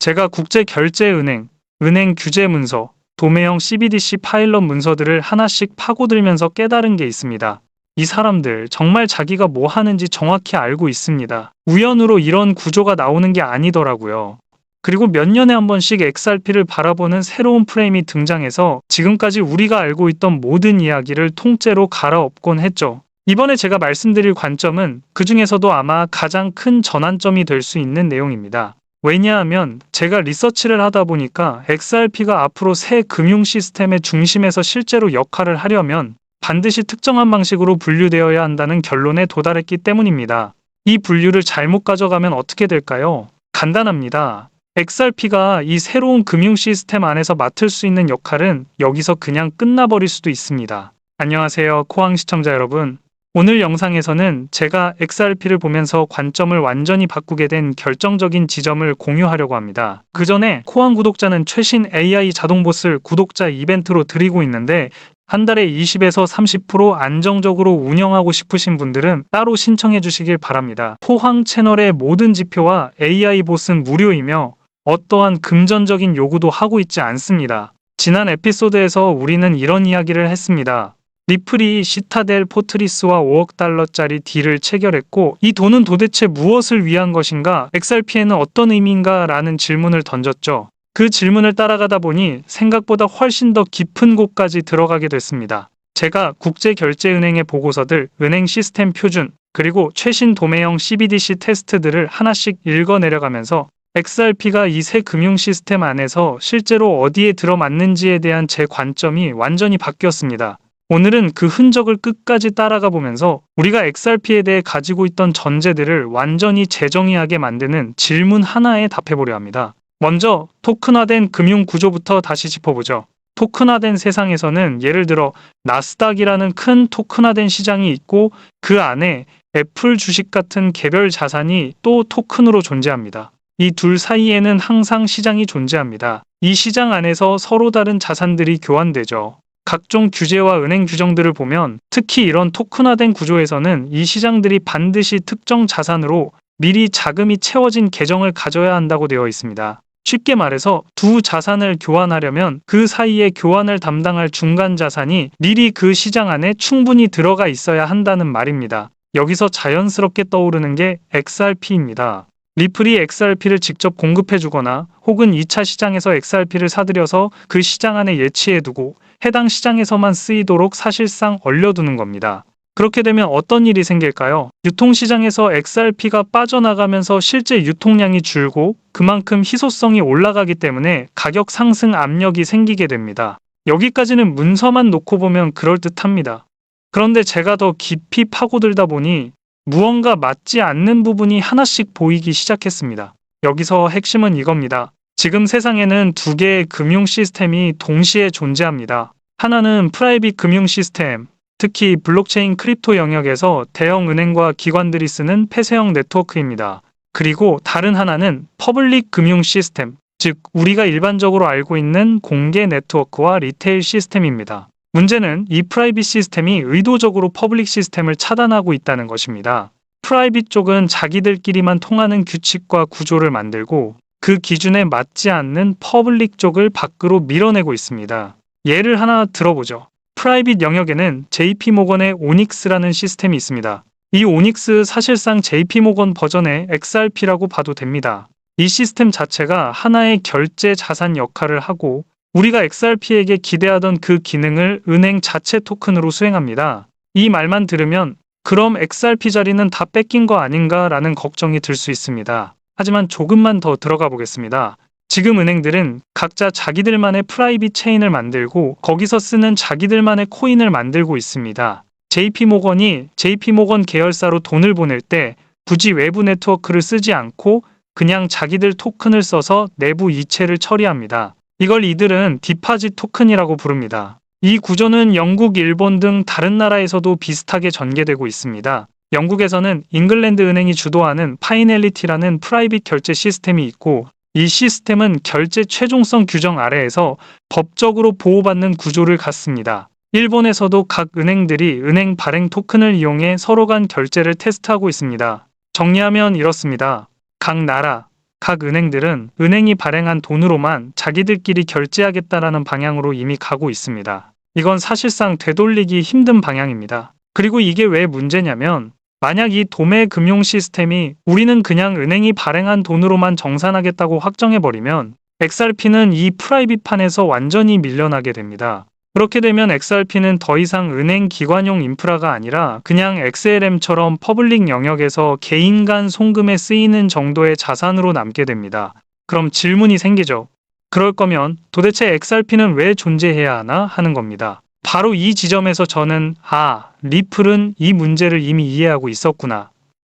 제가 국제결제은행, 은행 규제 문서, 도매형 CBDC 파일럿 문서들을 하나씩 파고들면서 깨달은 게 있습니다. 이 사람들 정말 자기가 뭐 하는지 정확히 알고 있습니다. 우연으로 이런 구조가 나오는 게 아니더라고요. 그리고 몇 년에 한 번씩 XRP를 바라보는 새로운 프레임이 등장해서 지금까지 우리가 알고 있던 모든 이야기를 통째로 갈아엎곤 했죠. 이번에 제가 말씀드릴 관점은 그 중에서도 아마 가장 큰 전환점이 될 수 있는 내용입니다. 왜냐하면 제가 리서치를 하다 보니까 XRP가 앞으로 새 금융 시스템의 중심에서 실제로 역할을 하려면 반드시 특정한 방식으로 분류되어야 한다는 결론에 도달했기 때문입니다. 이 분류를 잘못 가져가면 어떻게 될까요? 간단합니다. XRP가 이 새로운 금융 시스템 안에서 맡을 수 있는 역할은 여기서 그냥 끝나버릴 수도 있습니다. 안녕하세요, 코앙 시청자 여러분. 오늘 영상에서는 제가 XRP를 보면서 관점을 완전히 바꾸게 된 결정적인 지점을 공유하려고 합니다. 그 전에 코앙 구독자는 최신 AI 자동 보스 구독자 이벤트로 드리고 있는데 한 달에 20에서 30% 안정적으로 운영하고 싶으신 분들은 따로 신청해 주시길 바랍니다. 포항 채널의 모든 지표와 AI 봇은 무료이며 어떠한 금전적인 요구도 하고 있지 않습니다. 지난 에피소드에서 우리는 이런 이야기를 했습니다. 리플이 시타델 포트리스와 5억 달러짜리 딜을 체결했고 이 돈은 도대체 무엇을 위한 것인가? XRP에는 어떤 의미인가? 라는 질문을 던졌죠. 그 질문을 따라가다 보니 생각보다 훨씬 더 깊은 곳까지 들어가게 됐습니다. 제가 국제결제은행의 보고서들, 은행 시스템 표준, 그리고 최신 도매형 CBDC 테스트들을 하나씩 읽어 내려가면서 XRP가 이 새 금융 시스템 안에서 실제로 어디에 들어맞는지에 대한 제 관점이 완전히 바뀌었습니다. 오늘은 그 흔적을 끝까지 따라가 보면서 우리가 XRP에 대해 가지고 있던 전제들을 완전히 재정의하게 만드는 질문 하나에 답해보려 합니다. 먼저 토큰화된 금융 구조부터 다시 짚어보죠. 토큰화된 세상에서는 예를 들어 나스닥이라는 큰 토큰화된 시장이 있고 그 안에 애플 주식 같은 개별 자산이 또 토큰으로 존재합니다. 이 둘 사이에는 항상 시장이 존재합니다. 이 시장 안에서 서로 다른 자산들이 교환되죠. 각종 규제와 은행 규정들을 보면 특히 이런 토큰화된 구조에서는 이 시장들이 반드시 특정 자산으로 미리 자금이 채워진 계정을 가져야 한다고 되어 있습니다. 쉽게 말해서 두 자산을 교환하려면 그 사이에 교환을 담당할 중간 자산이 미리 그 시장 안에 충분히 들어가 있어야 한다는 말입니다. 여기서 자연스럽게 떠오르는 게 XRP입니다. 리플이 XRP를 직접 공급해 주거나 혹은 2차 시장에서 XRP를 사들여서 그 시장 안에 예치해 두고 해당 시장에서만 쓰이도록 사실상 얼려두는 겁니다. 그렇게 되면 어떤 일이 생길까요? 유통시장에서 XRP가 빠져나가면서 실제 유통량이 줄고 그만큼 희소성이 올라가기 때문에 가격 상승 압력이 생기게 됩니다. 여기까지는 문서만 놓고 보면 그럴듯합니다. 그런데 제가 더 깊이 파고들다 보니 무언가 맞지 않는 부분이 하나씩 보이기 시작했습니다. 여기서 핵심은 이겁니다. 지금 세상에는 두 개의 금융 시스템이 동시에 존재합니다. 하나는 프라이빗 금융 시스템, 특히 블록체인 크립토 영역에서 대형 은행과 기관들이 쓰는 폐쇄형 네트워크입니다. 그리고 다른 하나는 퍼블릭 금융 시스템, 즉 우리가 일반적으로 알고 있는 공개 네트워크와 리테일 시스템입니다. 문제는 이 프라이빗 시스템이 의도적으로 퍼블릭 시스템을 차단하고 있다는 것입니다. 프라이빗 쪽은 자기들끼리만 통하는 규칙과 구조를 만들고 그 기준에 맞지 않는 퍼블릭 쪽을 밖으로 밀어내고 있습니다. 예를 하나 들어보죠. 프라이빗 영역에는 JP모건의 오닉스라는 시스템이 있습니다. 이 오닉스 사실상 JP모건 버전의 XRP라고 봐도 됩니다. 이 시스템 자체가 하나의 결제 자산 역할을 하고 우리가 XRP에게 기대하던 그 기능을 은행 자체 토큰으로 수행합니다. 이 말만 들으면 그럼 XRP 자리는 다 뺏긴 거 아닌가 라는 걱정이 들 수 있습니다. 하지만 조금만 더 들어가 보겠습니다. 지금 은행들은 각자 자기들만의 프라이빗 체인을 만들고 거기서 쓰는 자기들만의 코인을 만들고 있습니다. JP모건이 JP모건 계열사로 돈을 보낼 때 굳이 외부 네트워크를 쓰지 않고 그냥 자기들 토큰을 써서 내부 이체를 처리합니다. 이걸 이들은 디파짓 토큰이라고 부릅니다. 이 구조는 영국, 일본 등 다른 나라에서도 비슷하게 전개되고 있습니다. 영국에서는 잉글랜드 은행이 주도하는 파이넬리티라는 프라이빗 결제 시스템이 있고 이 시스템은 결제 최종성 규정 아래에서 법적으로 보호받는 구조를 갖습니다. 일본에서도 각 은행들이 은행 발행 토큰을 이용해 서로 간 결제를 테스트하고 있습니다. 정리하면 이렇습니다. 각 나라, 각 은행들은 은행이 발행한 돈으로만 자기들끼리 결제하겠다라는 방향으로 이미 가고 있습니다. 이건 사실상 되돌리기 힘든 방향입니다. 그리고 이게 왜 문제냐면 만약 이 도매 금융 시스템이 우리는 그냥 은행이 발행한 돈으로만 정산하겠다고 확정해버리면 XRP는 이 프라이빗판에서 완전히 밀려나게 됩니다. 그렇게 되면 XRP는 더 이상 은행 기관용 인프라가 아니라 그냥 XLM처럼 퍼블릭 영역에서 개인 간 송금에 쓰이는 정도의 자산으로 남게 됩니다. 그럼 질문이 생기죠. 그럴 거면 도대체 XRP는 왜 존재해야 하나 하는 겁니다. 바로 이 지점에서 저는 아, 리플은 이 문제를 이미 이해하고 있었구나.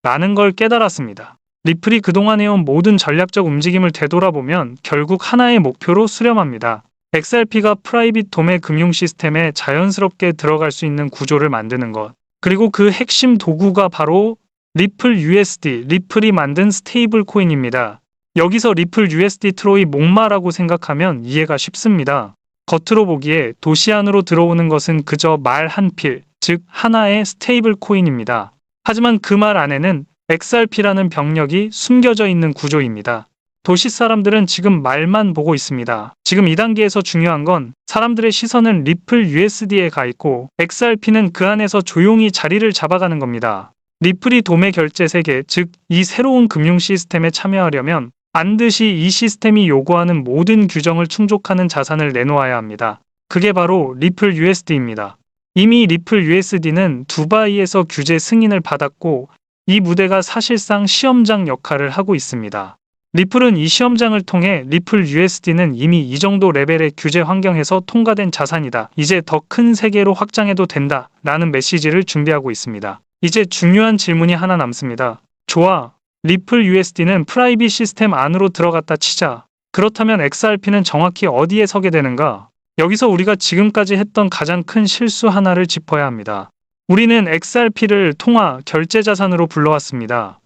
라는 걸 깨달았습니다. 리플이 그동안 해온 모든 전략적 움직임을 되돌아보면 결국 하나의 목표로 수렴합니다. XRP가 프라이빗 도매 금융 시스템에 자연스럽게 들어갈 수 있는 구조를 만드는 것. 그리고 그 핵심 도구가 바로 리플 USD, 리플이 만든 스테이블 코인입니다. 여기서 리플 USD 트로이 목마라고 생각하면 이해가 쉽습니다. 겉으로 보기에 도시 안으로 들어오는 것은 그저 말 한 필, 즉 하나의 스테이블 코인입니다. 하지만 그 말 안에는 XRP라는 병력이 숨겨져 있는 구조입니다. 도시 사람들은 지금 말만 보고 있습니다. 지금 이 단계에서 중요한 건 사람들의 시선은 리플 USD에 가 있고 XRP는 그 안에서 조용히 자리를 잡아가는 겁니다. 리플이 도매 결제 세계, 즉 이 새로운 금융 시스템에 참여하려면 반드시 이 시스템이 요구하는 모든 규정을 충족하는 자산을 내놓아야 합니다. 그게 바로 리플 USD입니다. 이미 리플 USD는 두바이에서 규제 승인을 받았고 이 무대가 사실상 시험장 역할을 하고 있습니다. 리플은 이 시험장을 통해 리플 USD는 이미 이 정도 레벨의 규제 환경에서 통과된 자산이다. 이제 더 큰 세계로 확장해도 된다. 라는 메시지를 준비하고 있습니다. 이제 중요한 질문이 하나 남습니다. 좋아. 리플 USD는 프라이빗 시스템 안으로 들어갔다 치자. 그렇다면 XRP는 정확히 어디에 서게 되는가? 여기서 우리가 지금까지 했던 가장 큰 실수 하나를 짚어야 합니다. 우리는 XRP를 통화 결제 자산으로 불러왔습니다.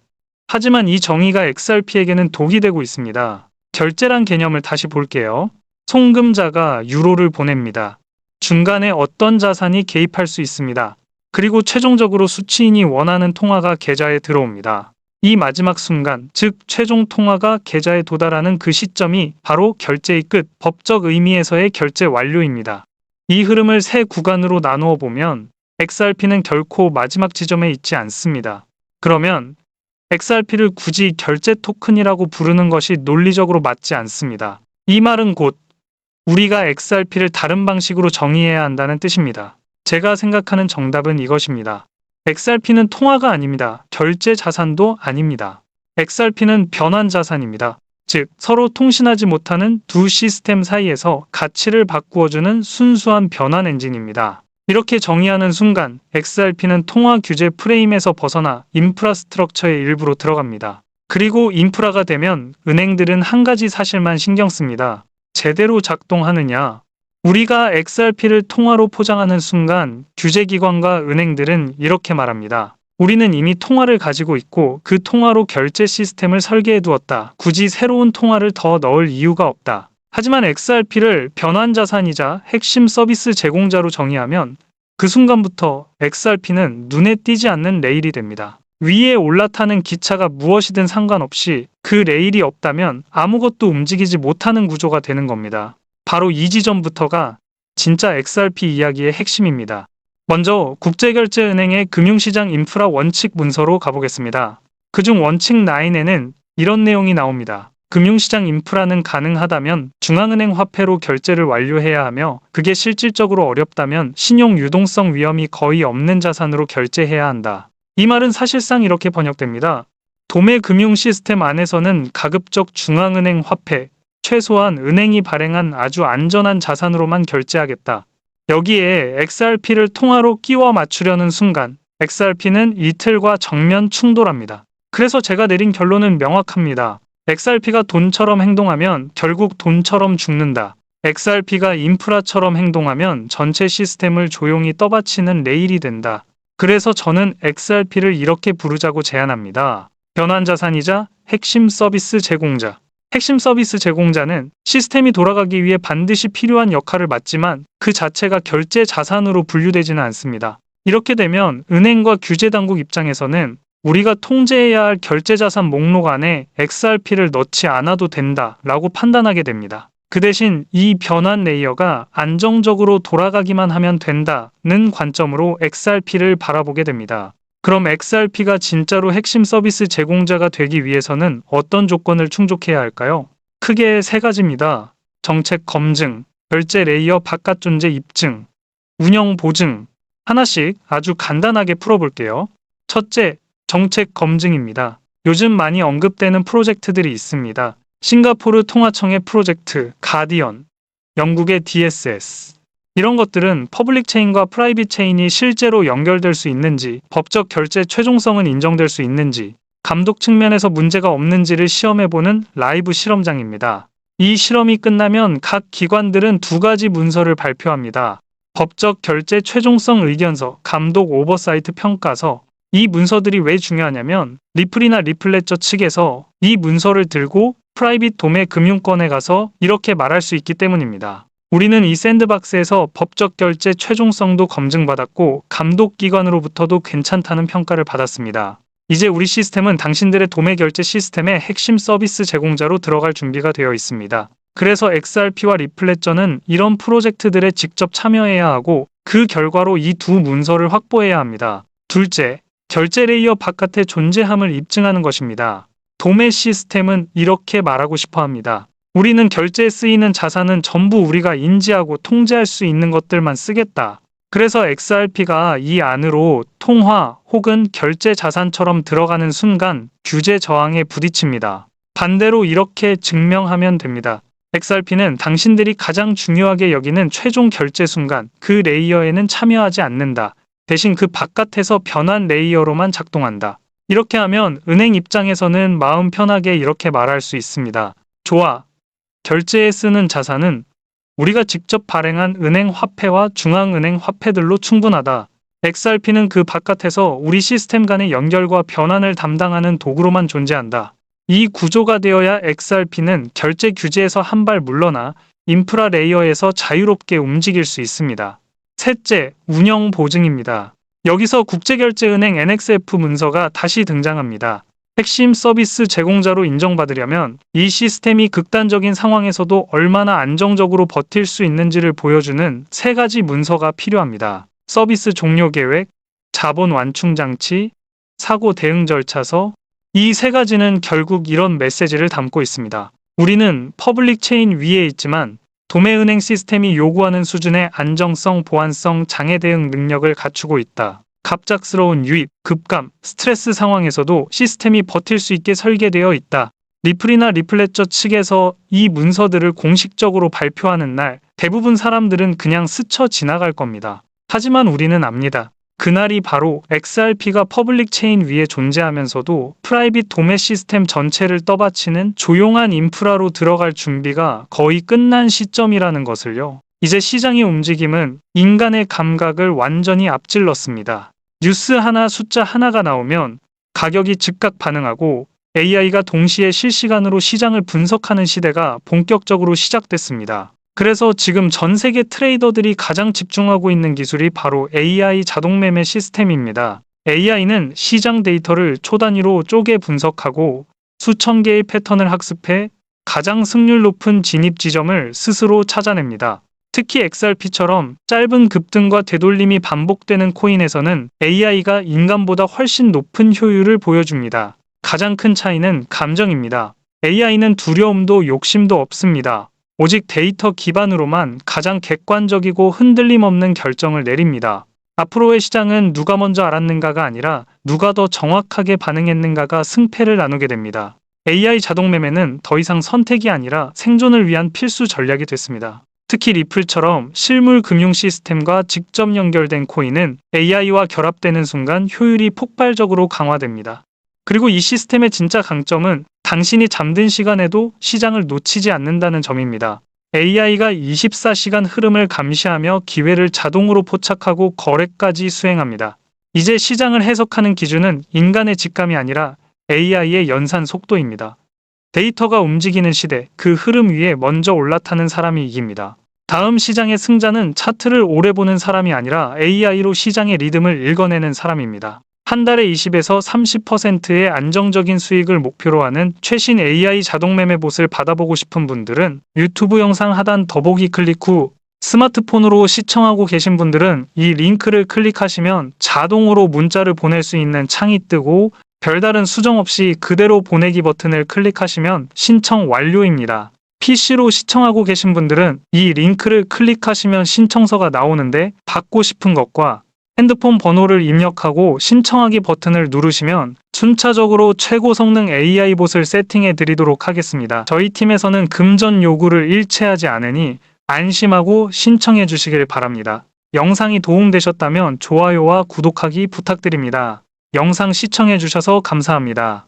하지만 이 정의가 XRP에게는 독이 되고 있습니다. 결제란 개념을 다시 볼게요. 송금자가 유로를 보냅니다. 중간에 어떤 자산이 개입할 수 있습니다. 그리고 최종적으로 수취인이 원하는 통화가 계좌에 들어옵니다. 이 마지막 순간, 즉 최종 통화가 계좌에 도달하는 그 시점이 바로 결제의 끝, 법적 의미에서의 결제 완료입니다. 이 흐름을 세 구간으로 나누어 보면 XRP는 결코 마지막 지점에 있지 않습니다. 그러면 XRP를 굳이 결제 토큰이라고 부르는 것이 논리적으로 맞지 않습니다. 이 말은 곧 우리가 XRP를 다른 방식으로 정의해야 한다는 뜻입니다. 제가 생각하는 정답은 이것입니다. XRP는 통화가 아닙니다. 결제 자산도 아닙니다. XRP는 변환 자산입니다. 즉, 서로 통신하지 못하는 두 시스템 사이에서 가치를 바꾸어주는 순수한 변환 엔진입니다. 이렇게 정의하는 순간 XRP는 통화 규제 프레임에서 벗어나 인프라스트럭처의 일부로 들어갑니다. 그리고 인프라가 되면 은행들은 한 가지 사실만 신경 씁니다. 제대로 작동하느냐. 우리가 XRP를 통화로 포장하는 순간 규제기관과 은행들은 이렇게 말합니다. 우리는 이미 통화를 가지고 있고 그 통화로 결제 시스템을 설계해 두었다. 굳이 새로운 통화를 더 넣을 이유가 없다. 하지만 XRP를 변환 자산이자 핵심 서비스 제공자로 정의하면 그 순간부터 XRP는 눈에 띄지 않는 레일이 됩니다. 위에 올라타는 기차가 무엇이든 상관없이 그 레일이 없다면 아무것도 움직이지 못하는 구조가 되는 겁니다. 바로 이 지점부터가 진짜 XRP 이야기의 핵심입니다. 먼저 국제결제은행의 금융시장 인프라 원칙 문서로 가보겠습니다. 그중 원칙 9에는 이런 내용이 나옵니다. 금융시장 인프라는 가능하다면 중앙은행 화폐로 결제를 완료해야 하며 그게 실질적으로 어렵다면 신용 유동성 위험이 거의 없는 자산으로 결제해야 한다. 이 말은 사실상 이렇게 번역됩니다. 도매 금융 시스템 안에서는 가급적 중앙은행 화폐, 최소한 은행이 발행한 아주 안전한 자산으로만 결제하겠다. 여기에 XRP를 통화로 끼워 맞추려는 순간 XRP는 이틀과 정면 충돌합니다. 그래서 제가 내린 결론은 명확합니다. XRP가 돈처럼 행동하면 결국 돈처럼 죽는다. XRP가 인프라처럼 행동하면 전체 시스템을 조용히 떠받치는 레일이 된다. 그래서 저는 XRP를 이렇게 부르자고 제안합니다. 변환 자산이자 핵심 서비스 제공자. 핵심 서비스 제공자는 시스템이 돌아가기 위해 반드시 필요한 역할을 맡지만 그 자체가 결제 자산으로 분류되지는 않습니다. 이렇게 되면 은행과 규제 당국 입장에서는 우리가 통제해야 할 결제자산 목록 안에 XRP를 넣지 않아도 된다 라고 판단하게 됩니다. 그 대신 이 변환 레이어가 안정적으로 돌아가기만 하면 된다는 관점으로 XRP를 바라보게 됩니다. 그럼 XRP가 진짜로 핵심 서비스 제공자가 되기 위해서는 어떤 조건을 충족해야 할까요? 크게 세 가지입니다. 정책 검증, 결제 레이어 바깥 존재 입증, 운영 보증. 하나씩 아주 간단하게 풀어볼게요. 첫째, 정책 검증입니다. 요즘 많이 언급되는 프로젝트들이 있습니다. 싱가포르 통화청의 프로젝트 가디언, 영국의 DSS. 이런 것들은 퍼블릭 체인과 프라이빗 체인이 실제로 연결될 수 있는지, 법적 결제 최종성은 인정될 수 있는지, 감독 측면에서 문제가 없는지를 시험해보는 라이브 실험장입니다. 이 실험이 끝나면 각 기관들은 두 가지 문서를 발표합니다. 법적 결제 최종성 의견서, 감독 오버사이트 평가서. 이 문서들이 왜 중요하냐면 리플이나 리플레저 측에서 이 문서를 들고 프라이빗 도매 금융권에 가서 이렇게 말할 수 있기 때문입니다. 우리는 이 샌드박스에서 법적 결제 최종성도 검증받았고 감독기관으로부터도 괜찮다는 평가를 받았습니다. 이제 우리 시스템은 당신들의 도매 결제 시스템의 핵심 서비스 제공자로 들어갈 준비가 되어 있습니다. 그래서 XRP와 리플레저는 이런 프로젝트들에 직접 참여해야 하고 그 결과로 이 두 문서를 확보해야 합니다. 둘째, 결제 레이어 바깥의 존재함을 입증하는 것입니다. 도매 시스템은 이렇게 말하고 싶어 합니다. 우리는 결제에 쓰이는 자산은 전부 우리가 인지하고 통제할 수 있는 것들만 쓰겠다. 그래서 XRP가 이 안으로 통화 혹은 결제 자산처럼 들어가는 순간 규제 저항에 부딪힙니다. 반대로 이렇게 증명하면 됩니다. XRP는 당신들이 가장 중요하게 여기는 최종 결제 순간 그 레이어에는 참여하지 않는다. 대신 그 바깥에서 변환 레이어로만 작동한다. 이렇게 하면 은행 입장에서는 마음 편하게 이렇게 말할 수 있습니다. 좋아. 결제에 쓰는 자산은 우리가 직접 발행한 은행 화폐와 중앙은행 화폐들로 충분하다. XRP는 그 바깥에서 우리 시스템 간의 연결과 변환을 담당하는 도구로만 존재한다. 이 구조가 되어야 XRP는 결제 규제에서 한 발 물러나 인프라 레이어에서 자유롭게 움직일 수 있습니다. 셋째, 운영 보증입니다. 여기서 국제결제은행 NXF 문서가 다시 등장합니다. 핵심 서비스 제공자로 인정받으려면 이 시스템이 극단적인 상황에서도 얼마나 안정적으로 버틸 수 있는지를 보여주는 세 가지 문서가 필요합니다. 서비스 종료 계획, 자본 완충 장치, 사고 대응 절차서, 이 세 가지는 결국 이런 메시지를 담고 있습니다. 우리는 퍼블릭 체인 위에 있지만 도매은행 시스템이 요구하는 수준의 안정성, 보안성, 장애 대응 능력을 갖추고 있다. 갑작스러운 유입, 급감, 스트레스 상황에서도 시스템이 버틸 수 있게 설계되어 있다. 리플이나 리플레처 측에서 이 문서들을 공식적으로 발표하는 날 대부분 사람들은 그냥 스쳐 지나갈 겁니다. 하지만 우리는 압니다. 그날이 바로 XRP가 퍼블릭 체인 위에 존재하면서도 프라이빗 도매 시스템 전체를 떠받치는 조용한 인프라로 들어갈 준비가 거의 끝난 시점이라는 것을요. 이제 시장의 움직임은 인간의 감각을 완전히 앞질렀습니다. 뉴스 하나 숫자 하나가 나오면 가격이 즉각 반응하고 AI가 동시에 실시간으로 시장을 분석하는 시대가 본격적으로 시작됐습니다. 그래서 지금 전 세계 트레이더들이 가장 집중하고 있는 기술이 바로 AI 자동 매매 시스템입니다. AI는 시장 데이터를 초단위로 쪼개 분석하고 수천 개의 패턴을 학습해 가장 승률 높은 진입 지점을 스스로 찾아냅니다. 특히 XRP처럼 짧은 급등과 되돌림이 반복되는 코인에서는 AI가 인간보다 훨씬 높은 효율을 보여줍니다. 가장 큰 차이는 감정입니다. AI는 두려움도 욕심도 없습니다. 오직 데이터 기반으로만 가장 객관적이고 흔들림 없는 결정을 내립니다. 앞으로의 시장은 누가 먼저 알았는가가 아니라 누가 더 정확하게 반응했는가가 승패를 나누게 됩니다. AI 자동 매매는 더 이상 선택이 아니라 생존을 위한 필수 전략이 됐습니다. 특히 리플처럼 실물 금융 시스템과 직접 연결된 코인은 AI와 결합되는 순간 효율이 폭발적으로 강화됩니다. 그리고 이 시스템의 진짜 강점은 당신이 잠든 시간에도 시장을 놓치지 않는다는 점입니다. AI가 24시간 흐름을 감시하며 기회를 자동으로 포착하고 거래까지 수행합니다. 이제 시장을 해석하는 기준은 인간의 직감이 아니라 AI의 연산 속도입니다. 데이터가 움직이는 시대, 그 흐름 위에 먼저 올라타는 사람이 이깁니다. 다음 시장의 승자는 차트를 오래 보는 사람이 아니라 AI로 시장의 리듬을 읽어내는 사람입니다. 한 달에 20에서 30%의 안정적인 수익을 목표로 하는 최신 AI 자동 매매 봇을 받아보고 싶은 분들은 유튜브 영상 하단 더보기 클릭 후 스마트폰으로 시청하고 계신 분들은 이 링크를 클릭하시면 자동으로 문자를 보낼 수 있는 창이 뜨고 별다른 수정 없이 그대로 보내기 버튼을 클릭하시면 신청 완료입니다. PC로 시청하고 계신 분들은 이 링크를 클릭하시면 신청서가 나오는데 받고 싶은 것과 핸드폰 번호를 입력하고 신청하기 버튼을 누르시면 순차적으로 최고 성능 AI 봇을 세팅해 드리도록 하겠습니다. 저희 팀에서는 금전 요구를 일체하지 않으니 안심하고 신청해 주시길 바랍니다. 영상이 도움되셨다면 좋아요와 구독하기 부탁드립니다. 영상 시청해 주셔서 감사합니다.